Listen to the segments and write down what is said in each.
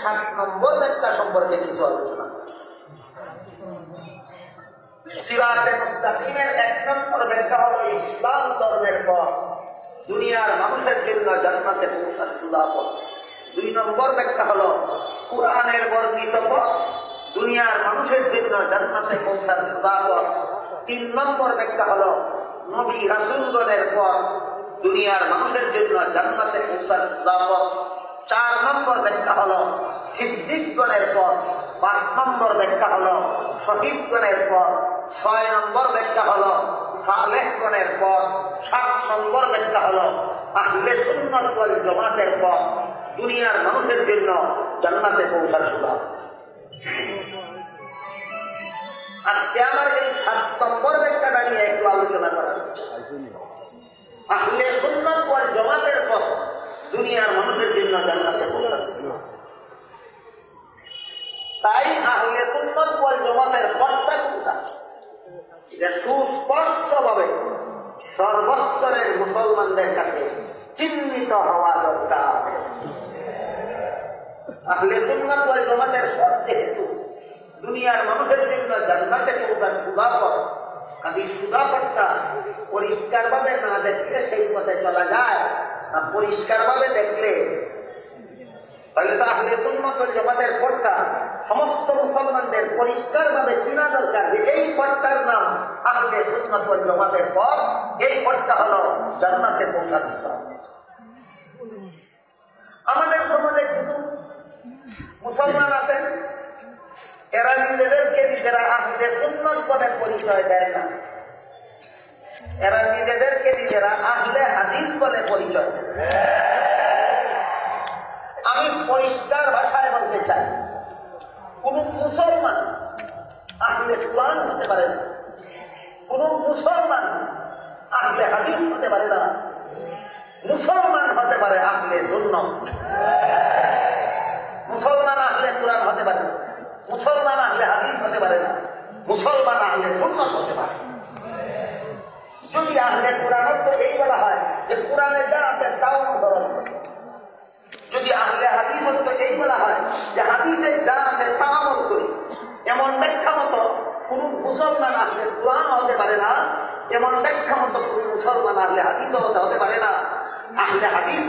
সাত নম্বর ব্যাখ্যা সম্পর্কে কিছু আলোচনা দুনিয়ার মানুষের জন্য জান্নাতে পৌঁছার পথ। সুদাপথ তিন নম্বর ব্যাখ্যা হল নবী রাসুলগণের পর দুনিয়ার মানুষের জন্য জান্নাতে পৌঁছার চার নম্বর ব্যাখ্যা হল সিদ্দিকগণের পর, পাঁচ নম্বর ব্যাখ্যা হল শহীদগণের পর, ছয় নম্বর ব্যাখ্যা হল সালেহগণের পর, সাত নম্বর ব্যাখ্যা হল, আহলে সুন্নত জমাতের পর, দুনিয়ার মানুষের জন্য জান্নাতে পৌঁছার সুযোগ। আজকে আমার এই সাত নম্বর ব্যাখ্যাটা নিয়ে একটু আলোচনা করা। আহলে সুন্নত জমাতের পর দুনিয়ার মানুষের জন্য জান্নাতে তাই আহলে সুন্নত ওয়াল জমাতের পথটা কোনটা এটা সুস্পষ্ট ভাবে সর্বস্তরের মুসলমানদের কাছে চিহ্নিত হওয়া দরকার। আহলে সুন্নত ওয়াল জমাতের পথ যেহেতু, দুনিয়ার মানুষের জন্য জান্নাতে পৌঁছার সুদাপথ কাজী সুদাপথটা পরিষ্কার ভাবে না দেখলে সেই পথে চলা যায়। পরিষ্কার ভাবে দেখলে, তাহলে তো আহলে সুন্নত ওয়াল জামাতের সমস্ত মুসলমানদের পরিষ্কার ভাবে চিনা দরকার যে এই পথটার নাম আহলে সুন্নত ওয়াল জামাতের পথ, এই পথটা হলো জান্নাতে পৌঁছার আমাদের সমাজে কিছু মুসলমান আছেন এরা নিজেদেরকে নিজেরা আহলে সুন্নত বলে পরিচয় দেয় না। এরা নিজেদেরকে নিজেরা আহলে হাদিস বলে পরিচয় আমি পরিষ্কার ভাষায় বলতে চাই, কোন মুসলমান আহলে কোরআন হতে পারে না। কোন মুসলমান আহলে হাদিস হতে পারে না। মুসলমান হতে পারে আহলে জন্য মুসলমান আহলে কোরআন হতে পারে না। মুসলমান আহলে হাদিস হতে পারে না। মুসলমান আহলে সুন্নত হতে পারে যদি আহলে কোরআন তো এই বলা হয় যে কোরআনে যা আছে তাও অনুসরণ যদি আহলে হাদিস তো এই বলা হয় যে হাদিসে যা আছে তা আমল করি। এমন ব্যাখ্যা মতো কোন মুসলমান আসলে কোরআন হতে পারে না। এমন ব্যাখ্যা মতো কোন মুসলমান আসলে হাদিস হতে পারে না। আহলে হাদিস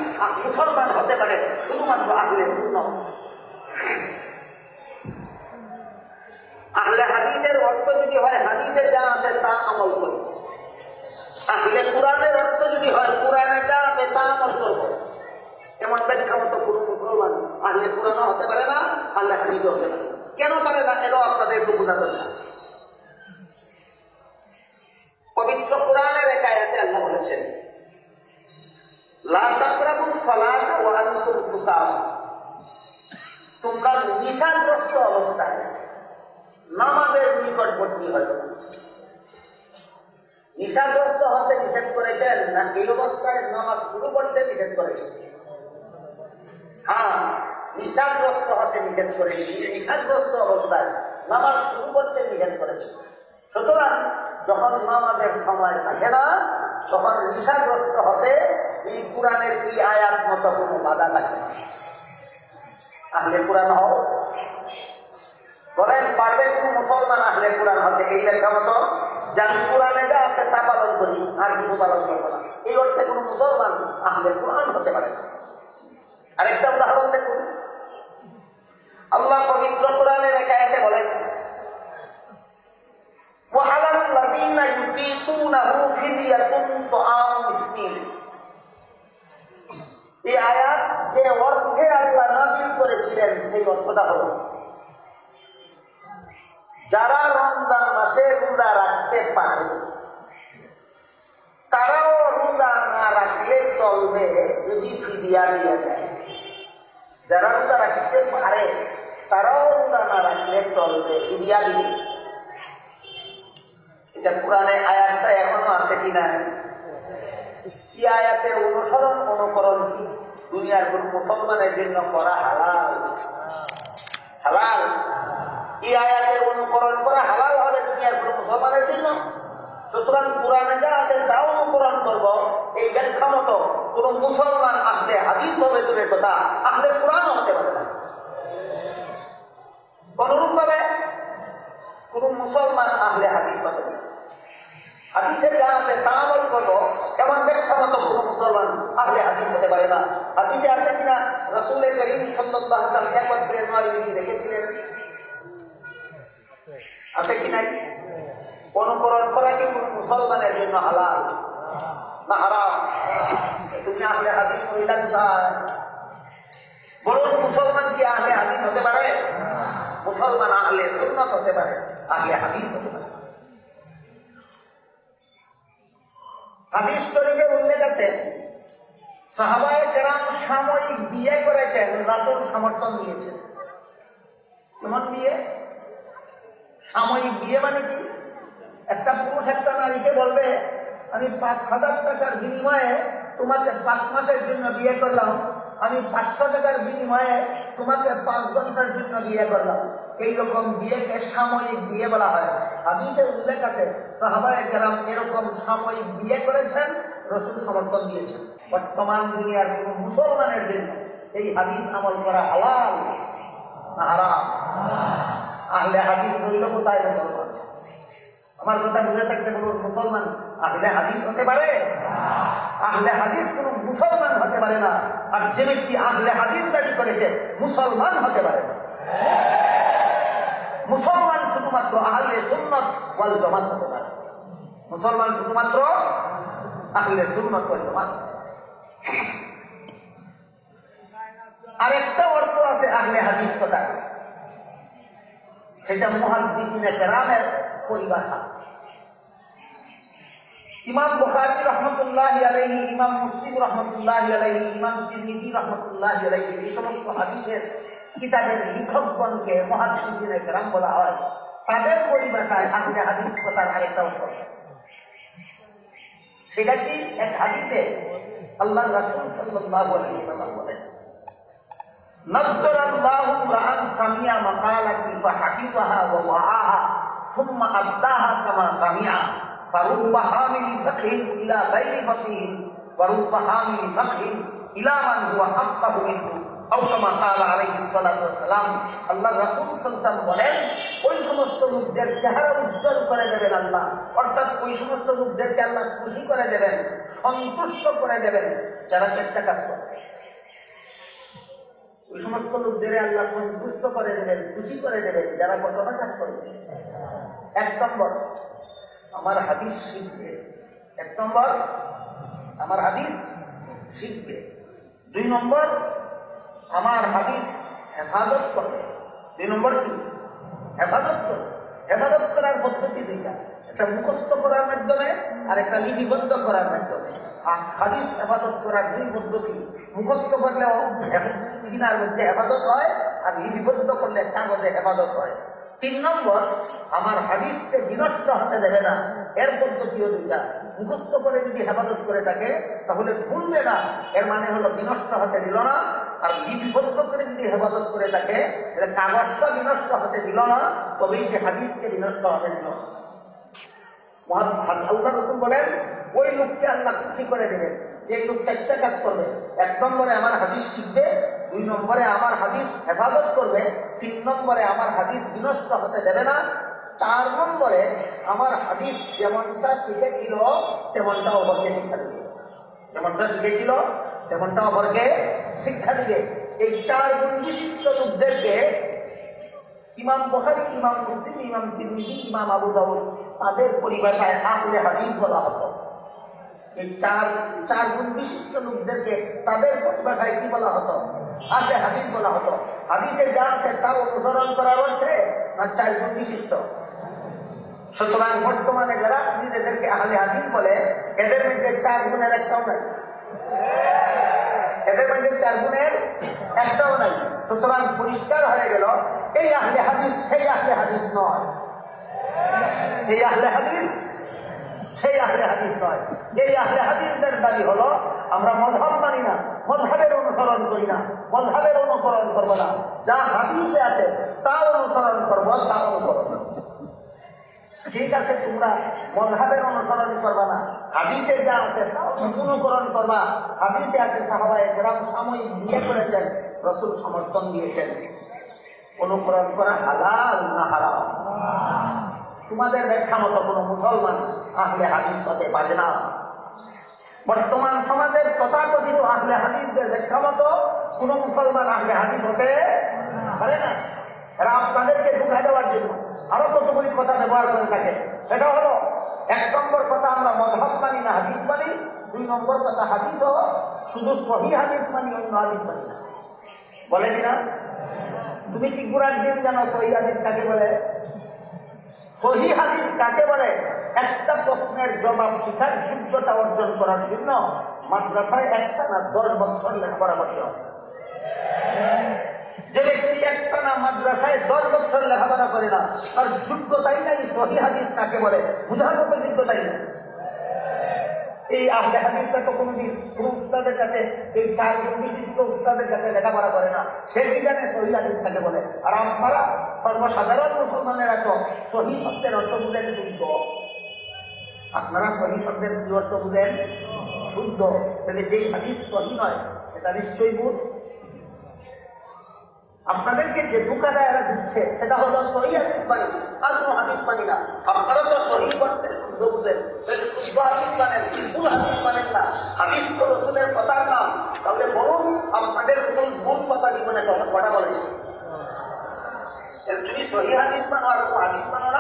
মুসলমান হতে পারে শুধুমাত্র আহলে পূর্ণ আহলে হাদিসের অর্থ যদি হয় হাদিসে যা আছে তা আমল করি আহলে কোরআনের অর্থ যদি হয় কোরআনে যা আছে তা আমল করব এমন ব্যাখ্যা মতো কোন মুসলমান আহলে কোরআন হতে পারে না, আল্লাহ হাদিস হতে পারে কেন পারে না? এটাও আপনাদের একটু বোঝা দরকার করতে নিষেধ করেছে। সুতরাং যখন নামাজের সময় থাকে না, তখন নিশাগ্রস্ত হতে এই কোরআনের এই আয়াত মতো কোনো বাধা থাকে আহলে কোরআন হও। বলেন, পারবে কোন মুসলমান আহলে কোরআন হতে এই লেখা মতো? যার কোরআনে যা আছে তা পালন করি, আর কিছু পালন করব না। এই অর্থে কোন মুসলমান আহলে কোরআন হতে পারে আরেকটা উদাহরণ দেখুন। আল্লাহ পবিত্র কোরআনের একায়াতে বলেন وعلى الذين يطيقونه فدية طعام مسكين এই আয়াত যে অর্থে আল্লাহ নাবিল করেছিলেন সেই অর্থটা হল যারা রমজান মাসে রোজা রাখতে পারে তারাও রোজা না রাখলে চলবে যদি ফিরিয়া দিয়ে দেয় যারা রোজা রাখতে পারে তারাও রোজা না রাখলে চলবে ফিরিয়া দিবে এটা পুরানে আয়াতটা এখনও আছে কিনা? কি আয়াতে অনুসরণ, অনুকরণ কি? দুনিয়ার কোন মুসলমানের জন্য করা হালাল? হালাল? এই আয়াতের অনুকরণ করা হালাল হবে দুনিয়ার কোন মুসলমানের জন্য? সুতরাং কোরআনে যা আছে তাও অনুকরণ করব। এই ব্যাখ্যা মতো কোন মুসলমান আসলে হাদিস হবে দূরের কথা আসলে কোরআন হতে পারে না। অনুরূপ ভাবে কোন মুসলমান আহলে হাদিস হতে পারে যা আছে তা আমল করব এমন ব্যাখ্যা মতো মুসলমান আহলে হাদিস হতে পারে না। হাদিসে আছে কিনা? রসুলের করিম ওয়াসাল্লাম একত্রে নয় বিবি রেখেছিলেন। আছে কি নাই? অনুকরণ করা কি মুসলমানের জন্য হালাল না হারাম? তুমি আহলে হাদিস মহিলা বড় মুসলমান কি আহলে হাদিস হতে পারে? মুসলমান আহলে সুন্নাত হতে পারে। আহলে হাদিস হতে হাদিস শরীফে উল্লেখ আছে, সাহাবায় কেরাম সাময়িক বিয়ে করেছেন, রাসুল সমর্থন দিয়েছেন কেমন বিয়ে? সাময়িক বিয়ে মানে কি? একটা পুরুষ একটা নারীকে বলবে, আমি পাঁচ হাজার টাকার বিনিময়ে তোমাকে পাঁচ মাসের জন্য বিয়ে করলাম। আমি পাঁচশো টাকার বিনিময়ে তোমাকে পাঁচ ঘণ্টার জন্য বিয়ে করলাম। এইরকম বিয়েকে সাময়িক বিয়ে বলা হয়। হাদিসের উল্লেখ আছে, সাহাবায় কেরাম এরকম সাময়িক বিয়ে করেছেন, রসুল সমর্থন দিয়েছেন। বর্তমান দুনিয়ার কোন মুসলমানের জন্য এই হাদিস আমল করা হালাল আহলে হাদিস রইল কোথায় মুসলমান? আমার কথা বুঝে থাকতে বলুন, মুসলমান আহলে হাদিস হতে পারে? আহলে হাদিস কোন মুসলমান হতে পারে না। আর যে ব্যক্তি আহলে হাদিস দাবি করেছে, মুসলমান হতে পারে না। মুসলমান শুধুমাত্র আহলে সুন্নত ওয়াল জমাত হতে পারে। মুসলমান শুধুমাত্র আহলে সুন্নত ওয়াল জমাত। আরেকটা অর্থ আছে আহলে হাদিস কথা। সেটা মহাদিসিনে কেরামের পরিভাষা। ইমাম বুখারী রহমতুল্লাহ আলাইহি ইমাম মুসলিম রহমতুল্লাহ আলাইহি ইমাম তিরমিজি রহমতুল্লাহ আলাইহি এই সমস্ত হাদিসের কিতাবের লেখকগণকে মহাদিসিনে কেরাম বলা হয় তাদের পরিভাষায় আহলে হাদিস কথার আরেকটা অর্থ সেটা কি এক হাদিসে আল্লাহ রাসূল সাল্লাল্লাহু আলাইহি ওয়াসাল্লাম বলেন نذر الله امرأ سمع مقالتي فحفظها ووعاها ثم أداها كما سمع فرب حامل فقه إلى غير فقه ورب حامل فقه إلى من هو أفقه منه أو كما قال عليه الصلاة والسلام আল্লাহ রাসূল সাল্লাল্লাহু বলেন ওই সমস্ত লোকদের চেহারা উজ্জ্বল করে দেবেন আল্লাহ অর্থাৎ ওই সমস্ত লোকদেরকে আল্লাহ খুশি করে দেবেন সন্তুষ্ট করে দেবেন যারা চেষ্টা কাজ করছে ওই সমস্ত লোকদের আল্লাহ সন্তুষ্ট করে দেবেন খুশি করে দেবেন যারা ঘটনা কাজ করবে এক নম্বর আমার হাদিস শিখবে এক নম্বর আমার হাদিস শিখবে দুই নম্বর আমার হাদিস হেফাজত করবে দুই নম্বর কি হেফাজত করবে হেফাজত করার পদ্ধতি দুইটা একটা মুখস্থ করার মাধ্যমে আর একটা লিপিবদ্ধ করার মাধ্যমে আর হাদিস হেফাজত করার দুই পদ্ধতি মুখস্থ করলেও মধ্যে হেফাজত হয় আর লিপিবদ্ধ করলে কাগজে হেফাজত হয় তিন নম্বর, আমার হাদিসকে বিনষ্ট হতে দেবে না। এর পদ্ধতিও দুইটা। মুখস্থ করে যদি হেফাজত করে থাকে, তাহলে ভুলবে না। এর মানে হলো বিনষ্ট হতে দিল না। আর লিপিবদ্ধ করে যদি হেফাজত করে থাকে, তাহলে কাগজটা বিনষ্ট হতে দিল না, তবেই সে হাদিসকে বিনষ্ট হতে দিল। আল্লাহ রসুল বলেন, ওই লোককে আল্লাহ খুশি করে দেবেন। যে লোকটা চারটা কাজ করবে, এক নম্বরে আমার হাদিস শিখবে দুই নম্বরে আমার হাদিস হেফাজত করবে, তিন নম্বরে আমার হাদিস বিনষ্ট হতে দেবে না, চার নম্বরে আমার হাদিস যেমনটা শিখেছিল তেমনটা অপরকে শিক্ষা দেবে। যেমনটা শিখেছিল তেমনটা অপরকে শিক্ষা দিবে। এই চার গুণ বিশিষ্ট লোকদেরকে ইমাম বহারি ইমাম মুসলিম, ইমাম তিরমিজি, ইমাম আবু দাউদ, তাদের পরিভাষায় আহলে হাদিস বলা হতো। এই চার চার গুণ বিশিষ্ট লোকদেরকে তাদের পরিভাষায় কি বলা হতো? আহলে হাদিস বলা হতো। হাদিসে যা আছে তা অনুসরণ করার অর্থে আর চার গুণ বিশিষ্ট। সুতরাং বর্তমানে যারা নিজেদেরকে আহলে হাদিস বলে, এদের মধ্যে চার গুণের একটাও নাই। এদের মধ্যে চার গুণের একটাও নাই। সুতরাং পরিষ্কার হয়ে গেল, এই আহলে হাদিস সেই আহলে হাদিস নয়। এই আহলে হাদিস সেই আহলে হাদিস নয়। এই আহলে হাদিসদের দাবি হলো, আমরা মধব মানি না মধাবের অনুসরণ করি না মধাবের অনুসরণ করব না। যা হাদিসে আছে তা অনুসরণ করব তা অনুসরণ ঠিক আছে, তোমরা মজহাবের অনুসরণ করবা না। হাদিসে যা আছে, তাও অনুকরণ করবা। হাদিসে আছে সাহাবায় গ্রাম সাময়িক বিয়ে করেছেন, রসুল সমর্থন দিয়েছেন। অনুকরণ করা হালাল না হারাম? তোমাদের ব্যাখ্যা মতো কোনো মুসলমান আহলে হাদিস হতে পারে না। বর্তমান সমাজের তথাকথিত আহলে হাদিসদের ব্যাখ্যা মতো কোন মুসলমান আহলে হাদিস হতে পারে না। এরা আপনাদেরকে ধোকা দেওয়ার জন্য আরও কতগুলি কথা ব্যবহার করে থাকে। সেটা হলো, এক নম্বর কথা আমরা মধব মানি না হাদিস মানি, দুই নম্বর কথা হাদিস শুধু সহি হাদিস মানি, অন্য হাদিস মানি না। বলে কিনা? তুমি কি গুড়ার দিন জানো সহি হাদিস থাকে বলে? সহি হাদিস কাকে বলে? একটা প্রশ্নের জবাব শিখার যোগ্যতা অর্জন করার জন্য মাদ্রাসায় একটা না দশ বছর লেখাপড়া করতে হবে। যে ব্যক্তি একটা না মাদ্রাসায় দশ বছর লেখাপড়া করে না, তার যোগ্যতাই নাই সহি হাদিস কাকে বলে? বুঝার মতো যোগ্যতাই নেই। এই আহলে হাদিসটা তো কোনোদিন কোন উস্তাদের কাছে, এই চার বিশিষ্ট উস্তাদের কাছে লেখাপড়া করে না। সে কি জানে? সহি হাদিস কাকে বলে, আর আপনারা সর্বসাধারণ মুসলমানেরা তো সহি শব্দের অর্থ বুঝেন শুদ্ধ। আপনারা সহি শব্দের কি অর্থ বুঝেন? শুদ্ধ। তাহলে যেই হাদিস সহি নয় এটা নিশ্চয়ই ভুল আপনাদেরকে যে ধোকাটা এরা দিচ্ছে সেটা হলো সহি হাদিস মানি, আর কোনো হাদিস মানি না। আপনারা তো সহি করতে শুদ্ধ বুঝেন। তাহলে শুদ্ধ হাদিস মানেন ভুল হাদিস মানেন না। হাদিস তো রসুলের কথার নাম। তাহলে বলুন আপনাদের রসুল ভুল কথা জীবনে কথা বলেছে? তুমি সহি হাদিস মানো আর কোনো মানো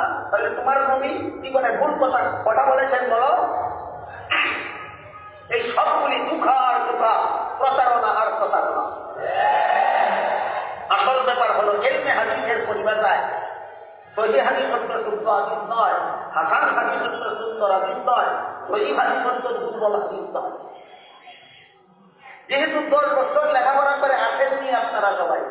পরিভাষায় সহি শুদ্ধ নয় হাসান নয় সহি যেহেতু দশ বছর লেখাপড়া করে আসেননি আপনারা সবাই,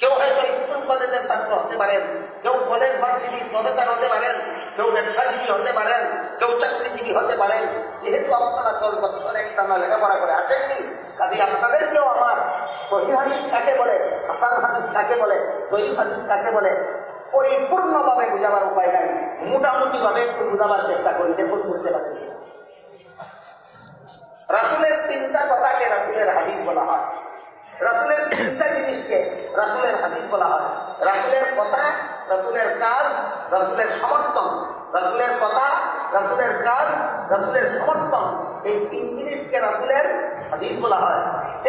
কেউ হয়তো স্কুল কলেজের ছাত্র হতে পারেন, কেউ কলেজ ভার্সিটির প্রফেসর হতে পারেন, কেউ ব্যবসাজীবী হতে পারেন, কেউ চাকরিজীবী হতে পারেন, যেহেতু আপনারা দশ বছর একটা না লেখাপড়া করে আসেননি, কাজে আপনাদেরকেও আমার সহি হাদিস কাকে বলে, হাসান হাদিস কাকে বলে দৈব হাদিস কাকে বলে পরিপূর্ণভাবে বোঝাবার উপায় নাই। মোটামুটি ভাবে একটু বোঝাবার চেষ্টা করি, দেখুন, বুঝতে পারছি। রাসুলের তিনটা কথাকে রাসুলের হাদিস বলা হয়। রাসুলের তিনটা জিনিসকে রাসুলের হাদিস বলা হয়। রাসুলের কথা, রাসুলের কাজ, রাসুলের সমর্থন। রাসুলের কথা, রাসুলের কাজ, রাসুলের সমর্থন। এই তিন জিনিসকে রাসুলের হাদিস বলা হয়।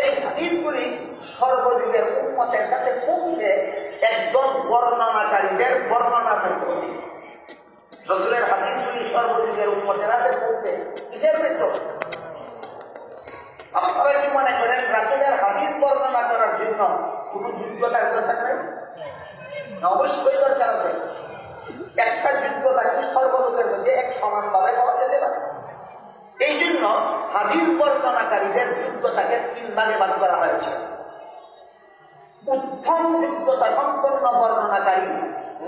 এই হাদিসগুলি সর্বযুগের উন্মতের কাছে পৌঁছে একদম বর্ণনাকারীদের বর্ণনা করতে হবে। রসুলের হাদিসগুলি সর্বযুগের কাছে পৌঁছে কিসের ক্ষেত্র আপনারা কি মনে করেন, রাসুলের হাদিস বর্ণনা করার জন্য কোন যোগ্যতার দরকার নেই অবশ্যই দরকার আছে। একটা যোগ্যতা কি সর্বলোকের মধ্যে এক সমানভাবে পাওয়া যেতে পারে? এই জন্য হাদিস বর্ণনাকারীদের যোগ্যতাকে তিন ভাগে ভাগ করা হয়েছে। উত্তম যোগ্যতা সম্পন্ন বর্ণনাকারী,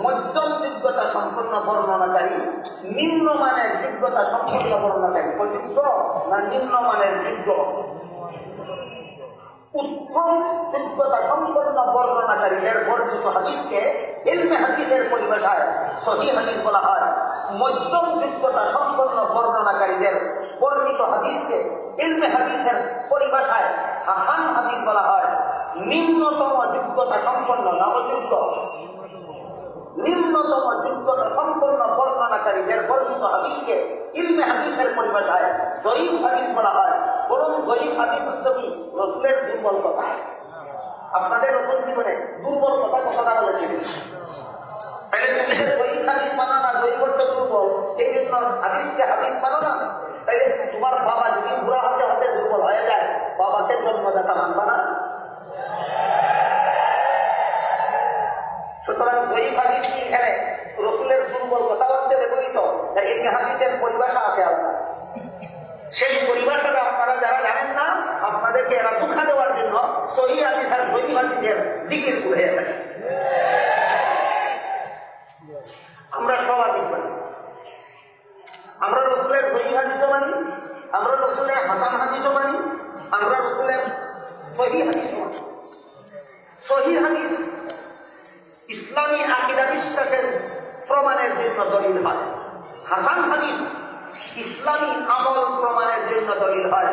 মধ্যম যোগ্যতা সম্পন্ন বর্ণনাকারী, নিম্নমানের যোগ্যতা সম্পন্ন বর্ণনাকারী প্রযুক্ত না নিম্নমানের যোগ্য? উত্তম যোগ্যতা সম্পন্ন বর্ণনাকারীদের বর্ণিত হাদিসকে ইলমে হাদিসের পরিভাষায় সহি হাদিস বলা হয়। মধ্যম যোগ্যতা সম্পন্ন বর্ণনাকারীদের বর্ণিত হাদিসকে ইলমে হাদিসের পরিভাষায় হাসান হাদিস বলা হয়। নিম্নতম যোগ্যতা সম্পন্ন নবযুক্ত নিম্নতম যোগ্যতা সম্পন্ন বর্ণনাকারীদের বর্ণিত হাদিসকে ইলমে হাদিসের পরিভাষায় গরিব হাদিস বলা হয়। বরং গরিব হাদিস কি? রসুলের দুর্বল কথা। আপনাদের রসুল জীবনে দুর্বল কথা কথাটা বলেছেন তাহলে তুমি যে গরিব হাদিস না, গরিব অর্থ দুর্বল। এই জন্য হাদিসকে হাদিস না। তাইলে তোমার বাবা যদি বুড়া হতে হতে দুর্বল হয়ে যায়, বাবাকে জন্মদাতা মানবা না। সুতরাং ওই হাদিসটি এখানে রসুলের দুর্বল কথাবার্তা ব্যবহৃত এই হাদিসের পরিভাষা আছে আপনার সেই পরিভাষাটা আপনারা যারা জানেন না, আপনাদেরকে এরা দুঃখা দেওয়ার জন্য সহি হাদিস আর গরিব হাদিসের দিকের হয়ে থাকে আমরা সব হাদিস মানি আমরা রসুলের গরিব হাদিসও মানি আমরা রসুলের হাসান হাদিসও মানি আমরা রসুলের সহি হাদিসও মানি সহি হাদিস ইসলামী আকিদা বিশ্বাসের প্রমাণের জন্য দলিল হয় হাসান হাদিস ইসলামী আমল প্রমাণের জন্য দলিল হয়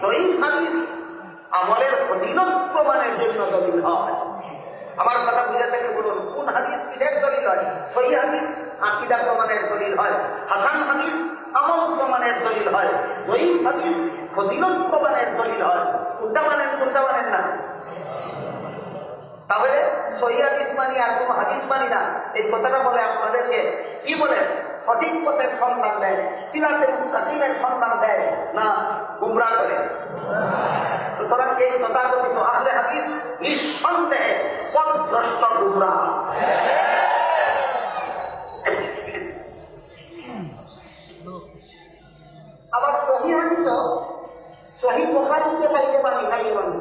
সহি হাদিস আমলের ফজিলত প্রমাণের জন্য দলিল হয় আমার কথা বুঝে থেকে বলুন কোন হাদিস কিসের দলিল হয় সহি হাদিস আকিদা প্রমাণের দলিল হয় হাসান হাদিস আমল প্রমাণের দলিল হয় জয়ীফ হাদিস ফজিলত প্রমাণের দলিল হয় কোনটা মানেন না। তাহলে সহি হাদিস আর কোনো হাদিস মানি না। এই কথাটা বলে আপনাদেরকে কি বলে? সঠিক পথের সন্ধান দেয় সিরাতে মুস্তাকিমের সন্ধান দেয়, না গুমরা করে। সুতরাং এই তথাকথিত আহলে হাদিস নিঃসন্দেহে পথভ্রষ্ট গুমরা আবার সহি হাদিস সহি বোখারিতে পাইলে মানি নাই মানি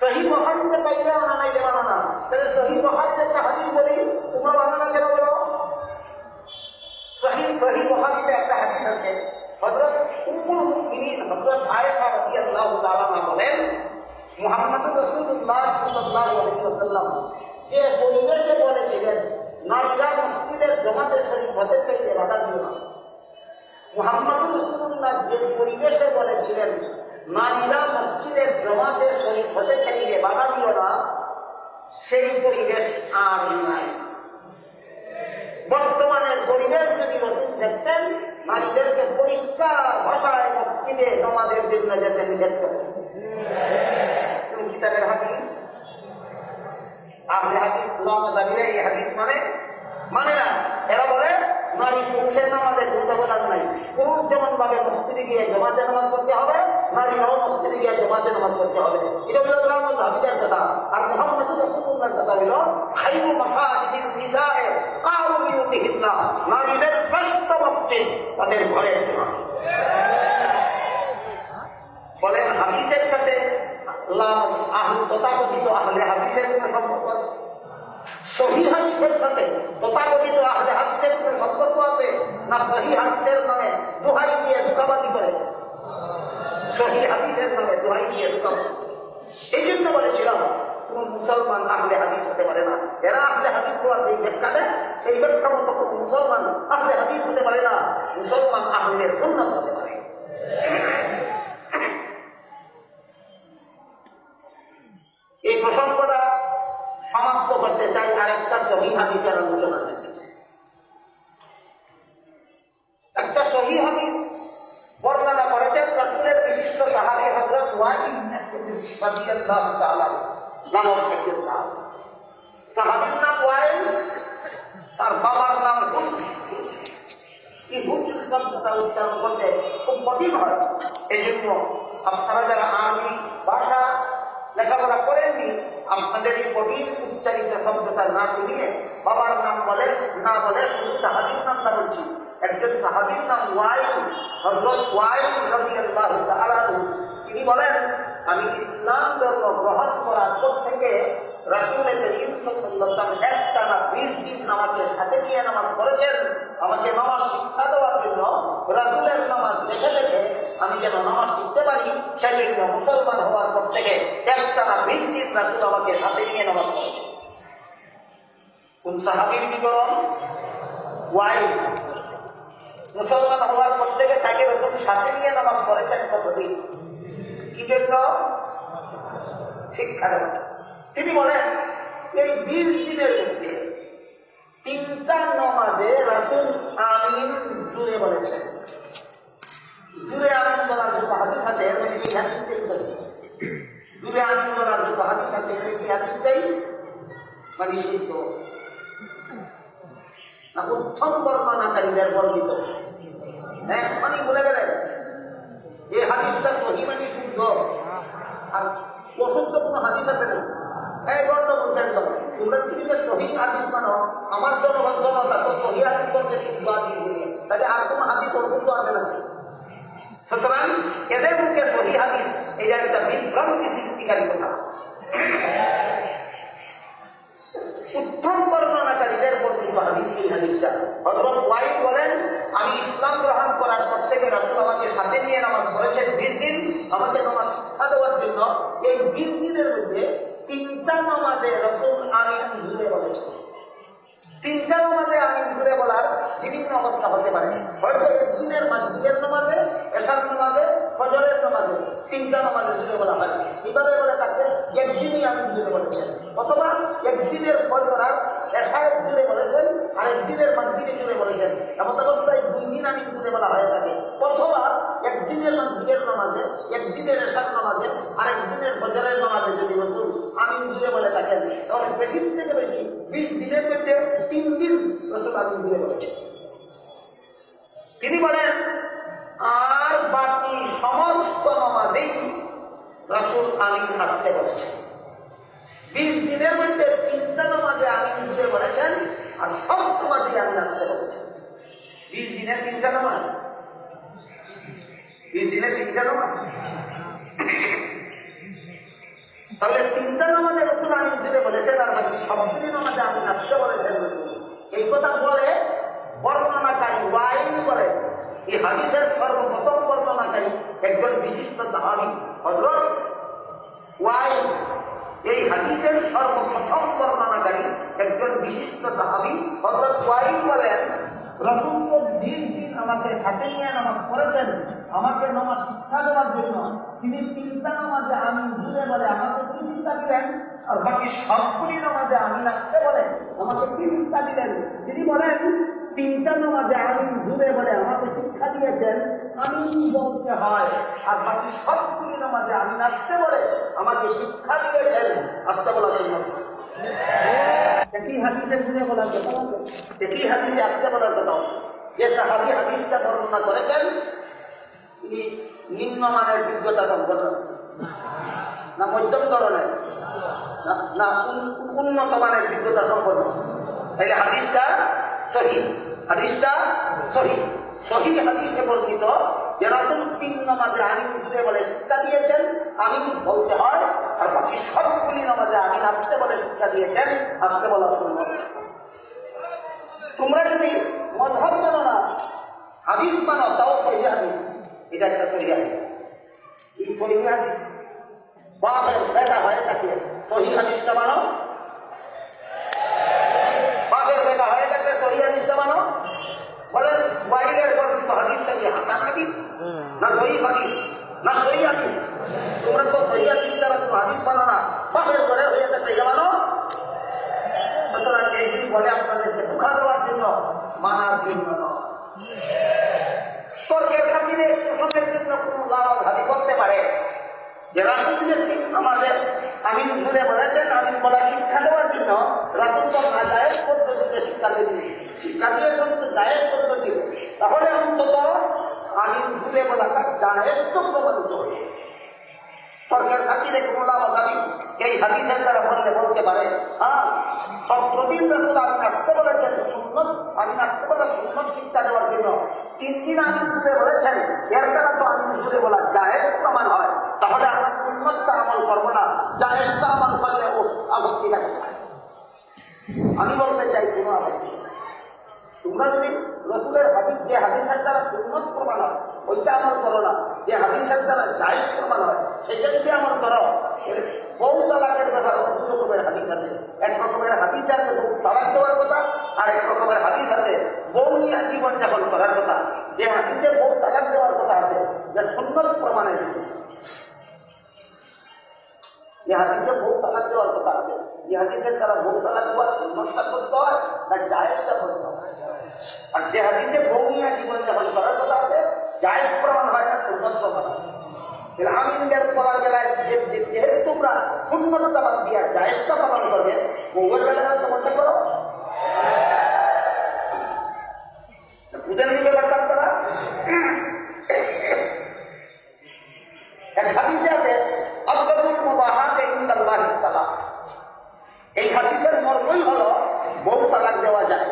সহি বহারিতে পাইলে আনা নাই যে মানা না তাহলে সহি বহারিতে একটা হাদিস বলি তোমরা মানো না কেন বলো সহি সহি বহারিতে একটা হাদিস আছে হজরত উম্মুল মুমিনিন হজরত আয়েশা রাদিয়াল্লাহু তাআলা বলেন মুহাম্মদ রাসূলুল্লাহ সাল্লাল্লাহু আলাইহি ওয়াসাল্লাম যে পরিবেশে বলেছিলেন নারীরা মসজিদের জমাতে শরীফ হতে চাইতে বাধা দিও না মুহাম্মদ রসুল্লাহ যে পরিবেশে বলেছিলেন নারীরা মসজিদের জমাতে শরীফ হতে চাইলে বাধা দিও না সেই পরিবেশ আর নাই। বর্তমানের পরিবেশ যদি রসুল দেখতেন নারীদেরকে পরিষ্কার ভাষায় মসজিদে নমাজের জন্য যেতে কোন কিতাবের হাদিস? আপনি হাদিস এই হাদিস মানে? মানে না, এরা বলে নারী পুরুষের নাই। পুরুষ যেমন ভাবে মসজিদে গিয়ে জমাতে নামাজ পড়তে হবে নারীরাও মসজিদে গিয়ে জমাতে নামাজ পড়তে হবে। এটা হলো লামা দাবিদার কথা। আর মোহাম্মদ রসুল্লাহর কথা হলো খাইবু মাসাজিদিন নারীদের শ্রেষ্ঠ মসজিদ তাদের ঘরের বলেন হাদিসের সাথে আহলে তথাকথিত আহলে হাদিসের কোনো সম্পর্ক আছে? সহি হাদিসের সাথে তথাকথিত আহলে হাদিসের কোনো সম্পর্ক আছে? না সহি হাদিসের নামে? দোহাই দিয়ে ধোকাবাজি করে। সহি হাদিসের নামে দোহাই দিয়ে ধোকাবাজি। এই জন্য বলেছিলাম, কোন মুসলমান আহলে হাদিস হতে পারে না। এরা আহলে হাদিস হওয়ার যে ব্যাখ্যা দেয়, সেই ব্যাখ্যা মতো কোন মুসলমান আহলে হাদিস হতে পারে না। মুসলমান আহলে সুন্নাত হতে পারে। সমাপ্ত করতে চাই আরেকটা সহি হাদিসের আলোচনা একটা সহি হাদিস বর্ণনা করেছেন রসুলের বিশিষ্ট সাহাবি হজরত ওয়াহিদ নামক সাহাবীর নাম তার বাবার নাম এই হুদ শব্দটা উচ্চারণ করতে খুব কঠিন হয়। এই জন্য আপনারা যারা আরবি ভাষা লেখাপড়া করেননি আপনাদের এই কঠিন উচ্চারিত শব্দটা না শুনিয়ে বাবার নাম বলে না বলে শুধু সাহাবির নামটা বলছি। একজন সাহাবির নাম ওয়াইল হজরত ওয়াইল রবি আল্লাহ তিনি বলেন, আমি ইসলাম ধর্ম গ্রহণ করার পর থেকে রাসুলের করিম একটা না বিশ দিন আমাকে সাথে নিয়ে নামাজ পড়েছেন। আমাকে নামাজ শিক্ষা দেওয়ার জন্য রাসুলের নামাজ দেখে দেখে আমি যেন নামাজ শিখতে পারি সেজন্য মুসলমান হওয়ার পর থেকে একটা না বিশ দিন রাসুল আমাকে সাথে নিয়ে নামাজ পড়েছেন কোন সাহাবির বিবরণ? ওয়াই। মুসলমান হওয়ার পর থেকে তাকে রসুল সাথে নিয়ে নামাজ পড়েছেন কতদিন কি জন্য শিক্ষা দেওয়া তিনি বলেন, এই বিশ দিনের মধ্যে তিনটা নমাজে রাসুল আমিন জুড়ে বলেছেন। জুড়ে আমিন বলার যত হাদিস আছে এর মধ্যে এই হাদিসটাই বলেছে জুড়ে আমিন বলার যত হাদিস আছে এর মধ্যে হাদিসটাই মানে সিদ্ধ না, উত্তম বর্ণনাকারীদের বর্ণিত। এখনই বলে গেলেন এই হাদিসটা সহি মানে শুদ্ধ আর অশুদ্ধ কোনো হাদিস আছে না? এই গর্ত বলছেন তো তোমরা যদি যে সহি হাদিস মানো, আমার জনগণ জনতা তো সহি হাদিস বলতে শুদ্ধ হাদিস তাহলে আর কোনো হাদিস অশুদ্ধ আছে না। সুতরাং এদের মুখে সহি হাদিস, এই একটা বিভ্রান্তি সৃষ্টিকারী কথা। উত্তম বর্ণনাকারীদের বর্ণিত হাদিস এই হাদিসটা। হজরত ওয়াইফ বলেন, আমি ইসলাম গ্রহণ করার পর থেকে রাসুল আমাকে সাথে নিয়ে নামাজ পড়েছেন বিশ দিন। আমাকে নামাজ শিক্ষা দেওয়ার জন্য এই বিশ দিনের মধ্যে তিনটা নামাজে রসুল আমি ঘুরে বলেছেন। তিনটা নামাজে আমি ঘুরে বলার বিভিন্ন অবস্থা হতে পারে। হয়তো একদিনের মাসিদের নামাজে এসার নামাজে, ফজরের নামাজে তিনটা নামাজে ঘুরে বলা হয়। কীভাবে বলে তাকে? একদিনই আমি ঘুরে বলেছেন অথবা একদিনের ফজর আর এসায় ঘুরে বলেছেন, আর একদিনের মাসিদে ঘুরে বলেছেন। এমন অবস্থায় দুই দিন আমি ঘুরে বলা হয়ে থাকে। অথবা একদিনের মাসিদের নামাজে একদিনের এসার নামাজে, আর একদিনের ফজরের নামাজে যদি বলুন আমি ঘুরে বলে থাকেন তাহলে বেশি থেকে বেশি বিশ দিনের মধ্যে তিন দিন রসুল আমি ঘুরে বলেছেন। তিনি বলেন, আর বাকি সমস্ত নামাজেই রসুল আমি আসতে বলেছেন। বিশ দিনের মধ্যে তিনটা নামাজে আমি ঘুরে বলেছেন, আর সব নামাজে আমি আসতে বলেছেন। বিশ দিনের তিনটা নামাজ বিশ দিনের তিনটা নামাজ তাহলে তিনটা নামাজে রসুল আমি ঘুরে বলেছেন, আর বাকি সবদিনই নামাজে আমি আসতে বলেছেন। এই কথা বলে, বর্ণনাকারী ওয়াইন বলে। এই হাদিসের সর্বপ্রথম বর্ণনাকারী একজন বিশিষ্ট দাহাবি হজরত ওয়াইন এই হাদিসের সর্বপ্রথম বর্ণনাকারী একজন বিশিষ্ট দাহাবি হজরত ওয়াইন বলেন, রসুল দিন দিন আমাকে হাতে নিয়ে নামাজ পড়েছেন। আমাকে নামাজ শিক্ষা দেওয়ার জন্য তিনি তিনটা নামাজে আমি ঘুরে বলে, আমাকে কি চিন্তা দিলেন আর বাকি সবগুলি নামাজে আমি রাখতে বলে, আমাকে কি শিক্ষা দিলেন তিনি বলেন, তিনটা নামাজে আমি ঘুরে বলে আমাকে শিক্ষা দিয়েছেন, আমি বলতে হয়, আর বাকি সবগুলি নামাজে আমি নাচতে বলে আমাকে শিক্ষা দিয়েছেন আসতে বলা একই হাদিসে ঘুরে বলার কথা। একই হাদিসে আসতে বলার কথা। যে সাহাবি হাদিসটা বর্ণনা করেছেন নিম্নমানের বিজ্ঞতা সম্পন্ন। না মধ্যম ধরনের। না- উন্নত মানের বিজ্ঞতা সম্পন্ন। তাইলে হাদিসটা সহি। হাদিসটা সহি। সহি হাদিসে বর্ণিত যে তিন নামাজে আমি উঠতে বলে শিক্ষা দিয়েছেন, আমি বলতে হয়, আর বাকি সবগুলি নামাজে আমি আসতে বলে শিক্ষা দিয়েছেন, আসতে বলা শুনব তোমরা যদি মজহব মানো না, হাদিস মানো তাও সহি হাদিস। এটা একটা সহি হাদিস এই সহি হাদিস বাপের বেটা হয়ে থাকে সহি হাদিসটা মানো? বাপের বেটা হয়ে থাকলে সহি হাদিসটা মানো? বলেন বাইরের বর্ণিত হাদিসটা কি হাসান হাদিস? না সহি হাদিস? না সহি হাদিস? তোমরা তো সহি হাদিস দ্বারা কোনো হাদিস না। বাপের ঘরে হয়ে থাকলে এটা মানো? সুতরাং এই বলে আপনাদেরকে ধোকা দেওয়ার জন্য মানার জন্য নয় তর্কের খাতিরে প্রসঙ্গের জন্য কোনো লাভাঘাতি করতে পারে। যে আমাদের আমি ঘুরে বলেছেন, আমি বলা শিক্ষা দেওয়ার জন্য রাসুল তো জায়েজ পদ্ধতিতে শিক্ষা দিয়েছি। শিক্ষা দিয়ে কিন্তু জায়েজ পদ্ধতি, তাহলে অন্তত আমি ঘুরে বলাটা জায়েজ তো প্রমাণিত হয়ে তর্কের খাতিরে কোনো লাভাঘাতি এই হাদিসের দ্বারা বলতে পারে হ্যাঁ সব রাসুল আমি নাচতে বলেছেন আমি আসতে বলে সুন্নত শিক্ষা দেওয়ার জন্য তিন দিন আমি ঘুরে বলেছেন এর দ্বারা তো আমি ঘুরে বলা জায়েজ প্রমাণ হয় তাহলে আমরা সুন্নতটা আমল করব না জায়েজটা আমল করলে ও আপত্তিটা আমি বলতে চাই কোনো। তোমরা যদি রসুলের হাদিস যে হাদিসের দ্বারা সুন্নত প্রমাণ হয় ওইটা আমল করো না যে হাদিসের দ্বারা জায়েজ প্রমাণ হয়। সেটা যদি আমল করো বহু তালাকের ব্যাপারে দু রকমের হাদিস আছে। এক রকমের হাদিস আছে, বহু তালাক দেওয়ার কথা আর এক রকমের হাদিস আছে বউ নিয়ে জীবন যাপন করার কথা। যে হাদিসে বহু তালাক দেওয়ার কথা আছে, যে সুন্নত প্রমাণের যে হাদিসে বহু তালাক দেওয়ার কথা আছে, যে হাদিসের দ্বারা বহু তালাক দেওয়ার সুন্নতটা করতে হয়, না জায়েজটা করতে হয়। আর যে হাদিসে বউ নিয়ে জীবন যাপন করার কথা আছে জায়েজ প্রমাণ হয় না, সুন্নত প্রমাণ তাহলে আমি বলার বেলায় যেহেতু তোমরা সুন্নতটা দিয়া জায়েজটা পালন করবে বউয়ের বেলায় তোমরা করো। বুঝেন নি ব্যাপারটা আপনারা? এক হাদিসে আছে আব্দুল মুবাহাতে ইনদাল্লাহি তাআলা এই হাদিসের মর্মই হলো বউ তালাক দেওয়া যায়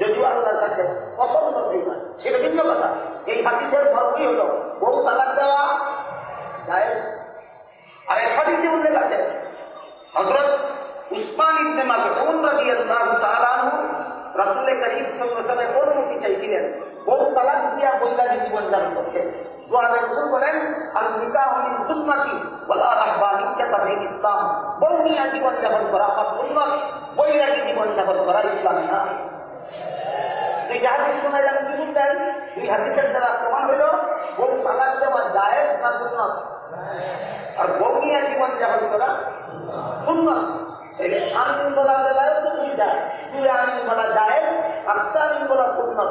যদিও আল্লাহর কাছে পছন্দ সেই নয় সেটা ভিন্ন কথা এই হাদিসের মর্মই হলো বউ তালাক দেওয়া যায় আর এক হাদিসে উল্লেখ আছে হজরত উসমান ইবনে মাকতুম রাদিয়াল্লাহু তাআলা আনহু রাসূল করিম আলাইহি অনুমতি চাইছিলেন। বউ তালাক দিয়া বৈবাহিক জীবন জীবনযাপন করতে দোয়ারে রসুল বলেন আর নিকাহ মিন সুন্নতি ওয়ালা রাহবানিয়াতা মিন ইসলাম। বৌনিয়া জীবনযাপন করা আমার সুন্নত বৈরাগী জীবনযাপন করা ইসলাম না। দুই হাদিস শোনাইলাম কি বুঝলেন দুই হাদিসের দ্বারা প্রমাণ হইল বউ তালাক দেওয়া জায়েজ না সুন্নত? আর বৌনিয়া জীবনযাপন করা সুন্নত। তাহলে আমিন বলা বেলায় তো দুইটা দুই আমিন বলা জায়েজ আটটা আমিন বলা সুন্নত